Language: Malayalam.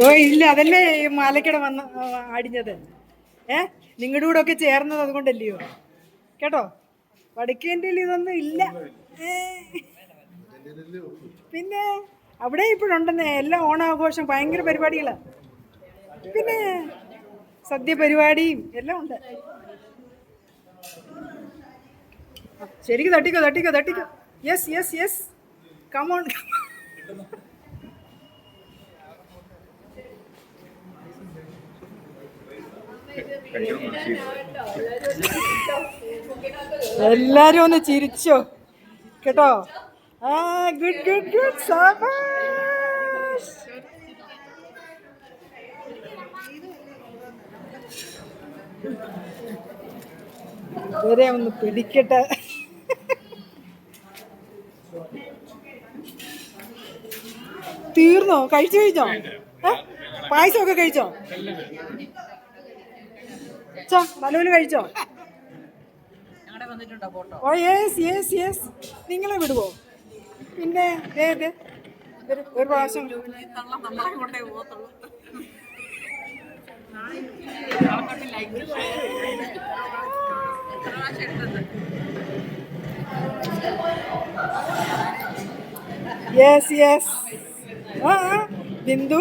ഓ ഇല്ല അതല്ലേ ഈ മാലക്കട വന്ന് അടിഞ്ഞത്. ഏ? നിങ്ങളുടെ കൂടെ ഒക്കെ ചേർന്നത് അതുകൊണ്ടല്ലയോ? കേട്ടോ? വടക്കേന്റെ ഇതൊന്നും ഇല്ല. പിന്നെ അവിടെ ഇപ്പോഴുണ്ടെന്നേ എല്ലാ ഓണാഘോഷം ഭയങ്കര പരിപാടികളാണ് പിന്നെ സദ്യ പരിപാടിയും എല്ലാം ഉണ്ട്. ശരിക്കും തട്ടിക്കോ തട്ടിക്കോ തട്ടിക്കോ. Yes yes yes come on എല്ലാരും ഒന്ന് ചിരിച്ചോ. കേട്ടോ? ആ ഗുഡ് ഗുഡ് ഗുഡ് സാബാഷ് ഇവരെ ഒന്ന് പിടിക്കട്ടെ. തീർന്നോ? കഴിച്ചു കഴിഞ്ഞോ? പായസമൊക്കെ കഴിച്ചോ? ചോ നല്ലപോലെ കഴിച്ചോ? ഓ യെസ് യെസ് യെസ് നിങ്ങളെ വിടുവോ? പിന്നെ ഏത്? ഒരു പ്രാവശ്യം. യെസ് യെസ് ആ. ബിന്ദു?